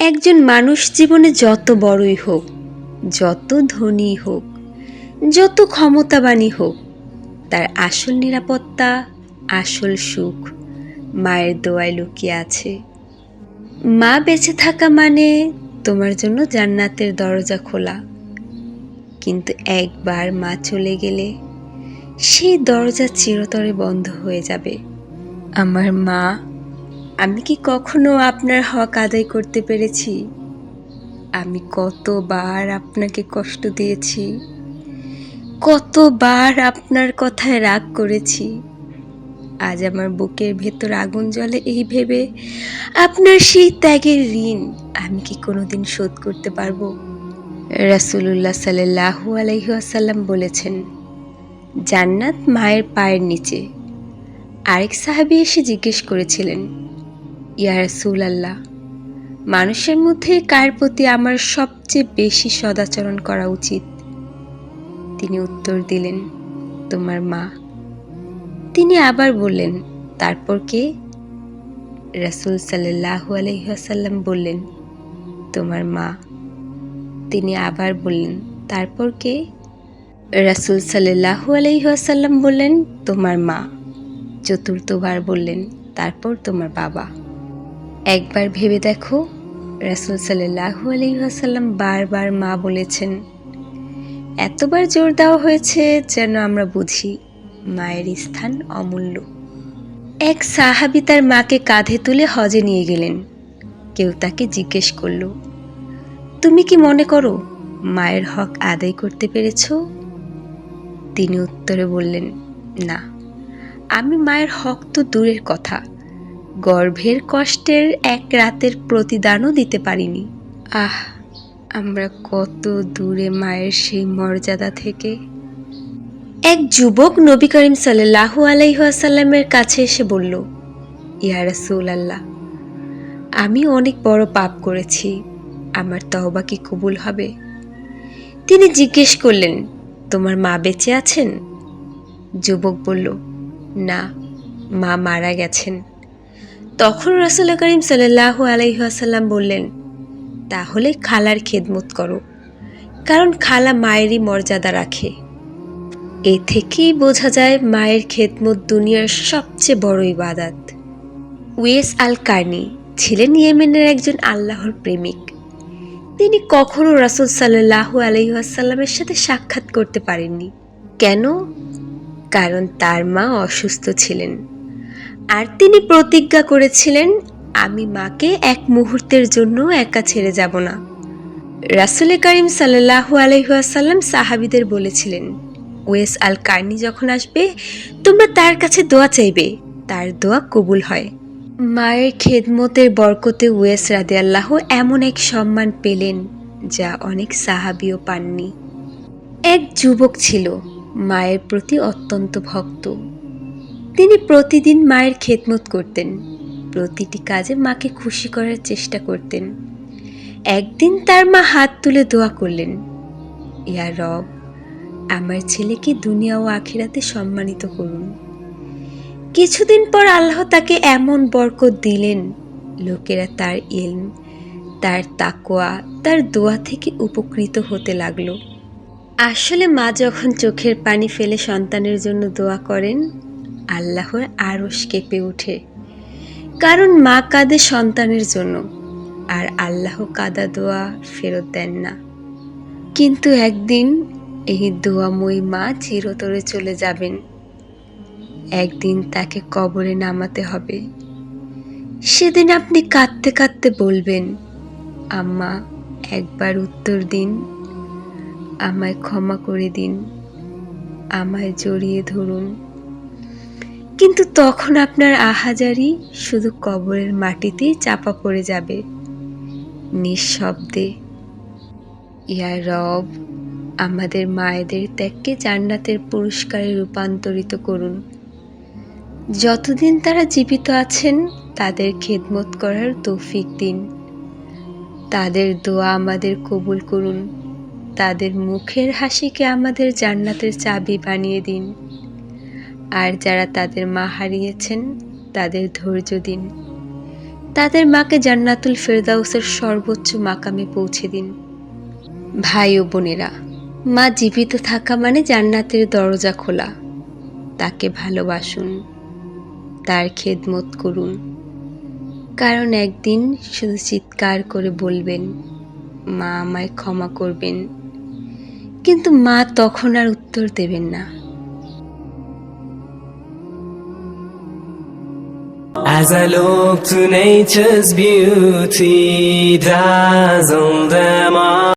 একজন মানুষ জীবনে যত বড়ই হোক, যত ধনী হোক, যত ক্ষমতাবানই হোক, তার আসল নিরাপত্তা, আসল সুখ মায়ের দোয়ায় লুকিয়ে আছে। মা বেঁচে থাকা মানে তোমার জন্য জান্নাতের দরজা খোলা। কিন্তু একবার মা চলে গেলে সেই দরজা চিরতরে বন্ধ হয়ে যাবে। আমার মা আমি কি কখনো আপনার হক আদায় করতে পেরেছি? আমি কতবার আপনাকে কষ্ট দিয়েছি? কতবার আপনার কথায় রাগ করেছি? আজ আমার বুকের ভেতর আগুন জ্বলে এই ভেবে আপনার সেই ত্যাগের ঋণ আমি কি কোনোদিন শোধ করতে পারব? রাসুলুল্লাহ সাল্লাহু আলহিহাসাল্লাম বলেছেন, জান্নাত মায়ের পায়ের নিচে। আরেক সাহাবি এসে জিজ্ঞেস করেছিলেন ইয়া রাসুল আল্লাহ মানুষের মধ্যে কার প্রতি আমার সবচেয়ে বেশি সদাচরণ করা উচিত? তিনি উত্তর দিলেন, তোমার মা। তিনি আবার বললেন, তারপর কে? রাসুল সাল্লাহু আলহিহাসাল্লাম বললেন, তোমার মা। তিনি আবার বললেন, তারপর কে? রাসুল সাল্লাহু আলহিহাসাল্লাম বললেন, তোমার মা। চতুর্থবার বললেন, তারপর তোমার বাবা। একবার ভেবে দেখো, রাসুল সাল্লাহু আলহিহাসাল্লাম বারবার মা বলেছেন, এতবার জোর দেওয়া হয়েছে যেন আমরা বুঝি মায়ের স্থান অমূল্য। এক সাহাবি তার মাকে কাঁধে তুলে হজে নিয়ে গেলেন। কেউ তাকে জিজ্ঞেস করল, তুমি কি মনে করো মায়ের হক আদায় করতে পেরেছ? তিনি উত্তরে বললেন, না, আমি মায়ের হক তো দূরের কথা। গর্ভের কষ্টের এক রাতের প্রতিদানও দিতে পারিনি। আহ, আমরা কত দূরে মায়ের সেই মর্যাদা থেকে। এক যুবক নবী করিম সাল্লাহু আলাইহাসাল্লামের কাছে এসে বলল, ইয়া রাসূল আল্লাহ আমি অনেক বড় পাপ করেছি, আমার তওবা কি কবুল হবে? তিনি জিজ্ঞেস করলেন, তোমার মা বেঁচে আছেন? যুবক বলল, না, মা মারা গেছেন। তখন রাসুল করিম সাল্লাহু আলাইহাসাল্লাম বললেন, তাহলে খালার খেদমত করো, কারণ খালা মায়েরই মর্যাদা রাখে। এ থেকেই বোঝা যায় মায়ের খেদমত দুনিয়ার সবচেয়ে বড় ইবাদাত। ওয়েস আল কার্নি ছিলেন ইয়েমেনের একজন আল্লাহর প্রেমিক। তিনি কখনো রাসুল সাল্লাহু আলহিহাসাল্লামের সাথে সাক্ষাৎ করতে পারেননি। কেন? কারণ তার মা অসুস্থ ছিলেন। আর তিনি প্রতিজ্ঞা করেছিলেন, আমি মাকে এক মুহূর্তের জন্য একা ছেড়ে যাব না। রাসুল করিম সাল্লাহু আলহিহাসাল্লাম সাহাবিদের বলেছিলেন, ওয়েস আল কার্নি যখন আসবে, তোমরা তার কাছে দোয়া চাইবে, তার দোয়া কবুল হয়। মায়ের খেদমতের বরকতে ওয়েস রাদে আল্লাহ এমন এক সম্মান পেলেন, যা অনেক সাহাবিও পাননি। এক যুবক ছিল, মায়ের প্রতি অত্যন্ত ভক্ত। তিনি প্রতিদিন মায়ের খেদমত করতেন। প্রতিটি কাজে মাকে খুশি করার চেষ্টা করতেন। একদিন তার মা হাত তুলে দোয়া করলেন, ইয়া রব, আমার ছেলেকে দুনিয়া ও আখিরাতে সম্মানিত করুন। কিছুদিন পর আল্লাহ তাকে এমন বরকত দিলেন, লোকেরা তার ইলম, তার তাকোয়া তার দোয়া থেকে উপকৃত হতে লাগল। আসলে মা যখন চোখের পানি ফেলে সন্তানের জন্য দোয়া করেন আল্লাহর আরস কেঁপে ওঠে। কারণ মা কাঁদে সন্তানের জন্য, আর আল্লাহ কাদা দোয়া ফেরত দেন না। কিন্তু একদিন এই দোয়াময়ী মা চিরতরে চলে যাবেন। একদিন তাকে কবরে নামাতে হবে। সেদিন আপনি কাঁদতে কাঁদতে বলবেন, আম্মা, একবার উত্তর দিন, আমায় ক্ষমা করে দিন, আমায় জড়িয়ে ধরুন। কিন্তু তখন আপনার আহাজারি শুধু কবরের মাটিতেই চাপা পড়ে যাবে। নিঃশব্দে, ইয়া রব, আমাদের মায়েদের ত্যাগকে জান্নাতের পুরস্কারে রূপান্তরিত করুন। যতদিন তারা জীবিত আছেন, তাদের খেদমত করার তৌফিক দিন। তাদের দোয়া আমাদের কবুল করুন। তাদের মুখের হাসিকে আমাদের জান্নাতের চাবি বানিয়ে দিন। আর যারা তাদের মা হারিয়েছেন, তাদের ধৈর্য দিন। তাদের মাকে জান্নাতুল ফেরদাউসের সর্বোচ্চ মাকামে পৌঁছে দিন। ভাই ও বোনেরা, মা জীবিত থাকা মানে জান্নাতের দরজা খোলা। তাকে ভালোবাসুন, তার খেদমত করুন। কারণ একদিন শুধু চিৎকার করে বলবেন, মা আমায় ক্ষমা করবেন। কিন্তু মা তখন আর উত্তর দেবেন না। As I look to nature's beauty, dazzle them all.